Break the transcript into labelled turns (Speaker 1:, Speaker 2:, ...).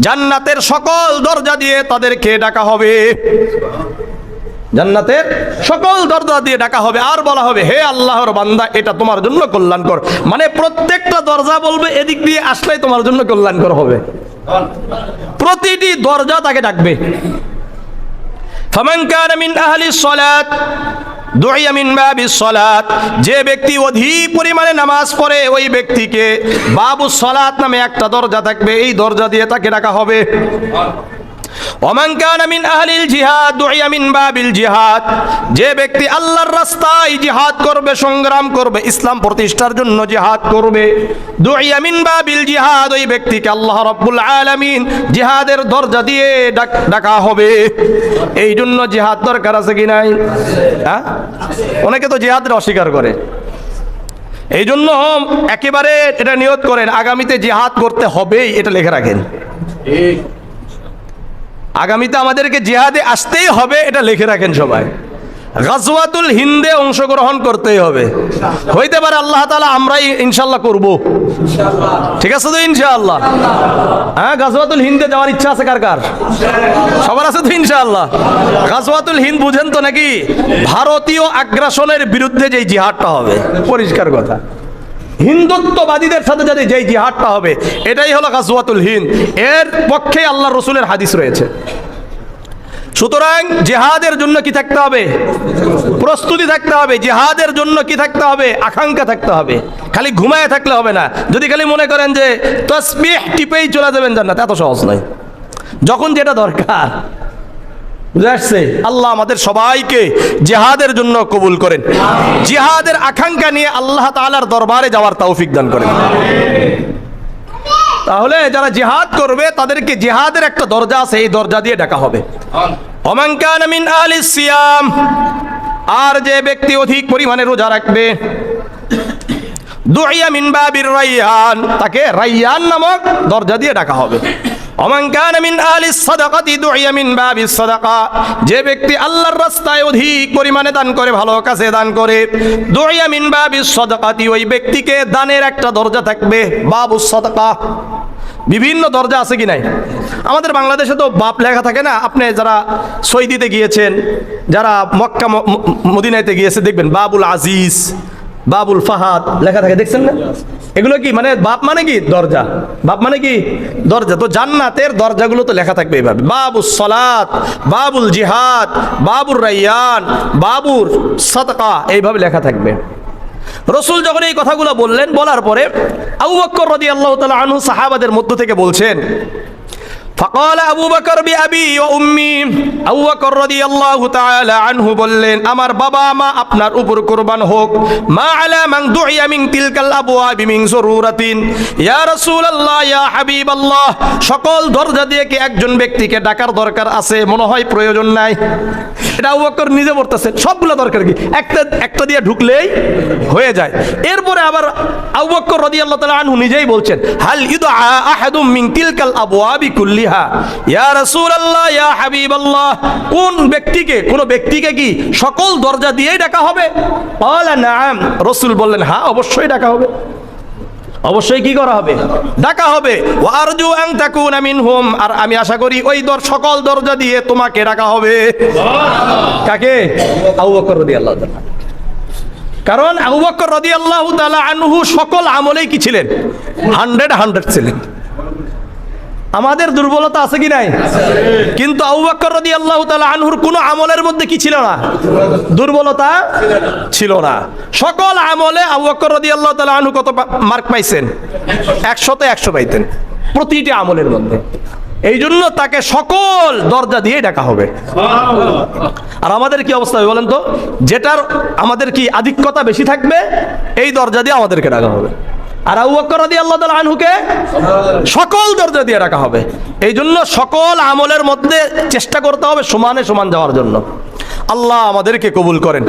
Speaker 1: জান্নাতের সকল দরজা দিয়ে তাদেরকে ডাকা হবে। জান্নাতের সকল দরজা দিয়ে ডাকা হবে। আর বলা হবে, হে আল্লাহর বান্দা, এটা তোমার জন্য কল্যাণকর। মানে প্রত্যেকটা দরজা বলবে, এদিক দিয়ে আসলেই তোমার জন্য কল্যাণকর হবে। প্রতিটি দরজা তাকে ডাকবে। ফামান কানা মিন আহলি সলাত সলাত। যে ব্যক্তি অধিক পরিমাণে নামাজ পড়ে, ওই ব্যক্তিকে বাবু সলাত নামে একটা দরজা থাকবে। এই দরজা দিয়ে তাকে ডাকা হবে। ওমান কানা মিন আহলিল জিহাদ, দুইয়া মিন বাবিল জিহাদ। যে ব্যক্তি আল্লাহর রাস্তায় জিহাদ করবে, সংগ্রাম করবে, ইসলাম প্রতিষ্ঠার জন্য জিহাদ করবে, দুইয়া মিন বাবিল জিহাদ, ওই ব্যক্তিকে আল্লাহ রাব্বুল আলামিন জিহাদের দরজা দিয়ে ডাক- হবে। এই জন্য জিহাদ দরকার আছে কি নাই? হ্যাঁ? অনেকে তো জিহাদের অস্বীকার করে। এই জন্য একেবারে এটা নিয়ত করেন, আগামীতে জিহাদ করতে হবেই, এটা লিখে রাখেন। আগামীতে আমাদেরকে জেহাদে আসতেই হবে, এটা লিখে রাখেন সবাই। গাজওয়াতুল হিন্দে অংশগ্রহণ করতেই হবে। হইতে পারে আল্লাহ তালা আমরাই ইনশাল্লাহ করব। ঠিক আছে তো ইনশাআল্লাহ? হ্যাঁ গাজওয়াতুল হিন্দে যাওয়ার ইচ্ছা আছে কার কার? সবার আছে তো ইনশাআল্লাহ। গাজওয়াতুল হিন্দ বুঝেন তো নাকি? ভারতীয় আগ্রাসনের বিরুদ্ধে যেই জিহাদটা হবে। পরিষ্কার কথা। হিন্দুত্ববাদীদের সাথে যদি যেই জিহাদটা হবে, এটাই হলো গাজওয়াতুল হিন্দ। এর পক্ষে আল্লাহ রসুলের হাদিস রয়েছে। সুতরাং জেহাদের জন্য কি থাকতে হবে? প্রস্তুতি থাকতে হবে। জেহাদের জন্য কি থাকতে হবে? আকাঙ্ক্ষা থাকতে হবে। খালি ঘুমায় থাকলে হবে না। যদি খালি মনে করেন যে তসবিহ টিপেই চলে যাবেন জান্নাত, এত সহজ নয়। যখন যেটা দরকার বুঝে আসছে? আল্লাহ আমাদের সবাইকে জেহাদের জন্য কবুল করেন। জেহাদের আকাঙ্ক্ষা নিয়ে আল্লাহ তাআলার দরবারে যাওয়ার তৌফিক দান করেন। তাহলে যারা জেহাদ করবে তাদেরকে জেহাদের একটা দরজা আছে এই দরজা দিয়ে ডাকা হবে। মিন সিয়াম আর যে ব্যক্তি অধিক পরিমাণে রোজা রাখবে দুইয়া মিন বাবির রাইয়ান তাকে রাইয়ান নামক দরজা দিয়ে ডাকা হবে। যে ব্যক্তি আল্লাহর রাস্তায় অধিক পরিমাণে দান করে, ভালো কাজে দান করে, দুইয়া মিন বাবিস সাদাকাতি, ওই ব্যক্তিকে দানের একটা দরজা থাকবে বাবুস সাদাকা। বিভিন্ন দরজা আছে কি নাই? আমাদের বাংলাদেশে তো বাপ লেখা থাকে না, আপনি যারা সৈদিতে গিয়েছেন, যারা মক্কা মদিনাইতে গিয়েছে, দেখবেন, বাবুল আজিজ। বাবুল ফাহাদ লেখা থাকে, দেখছেন না? এগুলো কি মানে বাপ মানে কি? দরজা। বাপ মানে কি? দরজা। তো জান্নাতের দরজাগুলো তো লেখা থাকবে এইভাবে বাবুল সলাত, বাবুল জিহাদ, বাবুর রাইয়ান, বাবুর সতকা এইভাবে লেখা থাকবে। রসুল যখন এই কথাগুলো বললেন, বলার পরে আবু বক্কর রদি আল্লাহ তালা আনহু সাহাবাদের মধ্য থেকে বলছেন ফকল আবু বকর বি আবি ও উম্মি। আবু বকর রাদিয়াল্লাহু তাআলা আনহু বললেন, আমার বাবা মা আপনার উপর কুরবান হোক। মা دعى মান تلك الابواب من আবওয়াবি يا رسول الله يا ইয়া হাবিবাল্লাহ, সকল দরজা দিয়ে কি একজন ব্যক্তিকে ডাকার দরকার আছে? মনে হয় প্রয়োজন নাই। এটা আবু বকর নিজে বলতেছে, সবগুলো দরকার কি? একটা একটা দিয়ে ঢুকলেই হয়ে যায়। এরপরে আবার আবু বকর রাদিয়াল্লাহু তাআলা আনহু নিজেই বলছেন, হাল ইদআ আহাদুম মিন তিলকাল আবওয়াবি কুল্লি কুল্লিহা ইয়া রাসূলুল্লাহ ইয়া হাবিবাল্লাহ কোন ব্যক্তিকে কোন ব্যক্তিকে কি সকল দরজা দিয়েই ডাকা হবে? ক্বালা নাআম রাসূল বললেন হ্যাঁ অবশ্যই ডাকা হবে। অবশ্যই কি করা হবে? ডাকা হবে। ওয়া আরজু আন তাকুনা মিনহুম আর আমি আশা করি ওই দর সকল দরজা দিয়ে তোমাকে ডাকা হবে। কাকে? আবু বকর রাদিয়াল্লাহু তাআলা। কারণ আবু বকর রাদিয়াল্লাহু তাআলা আনহু সকল আমলেই কি ছিলেন? হান্ড্রেড হান্ড্রেড ছিলেন। আমাদের দুর্বলতা আছে কি নাই? কিন্তু রাদিয়াল্লাহু তাআলা আনহুর কোনো আমলের মধ্যে কি ছিল না? দুর্বলতা ছিল না। সকল আমলে রাদিয়াল্লাহু তাআলা আনহু কত মার্ক পাইছেন? একশোতে একশো পাইতেন প্রতিটি আমলের মধ্যে। এই জন্য তাকে সকল দরজা দিয়ে ডাকা হবে। আর আমাদের কি অবস্থা হবে বলেন তো? যেটার আমাদের কি আধিক্যতা বেশি থাকবে, এই দরজা দিয়ে আমাদেরকে ডাকা হবে। আর আনহুকে সকল দরজা দিয়ে রাখা হবে। এই জন্য সকল আমলের মধ্যে চেষ্টা করতে হবে সমানে সমান যাওয়ার জন্য। আল্লাহ আমাদেরকে কবুল করেন।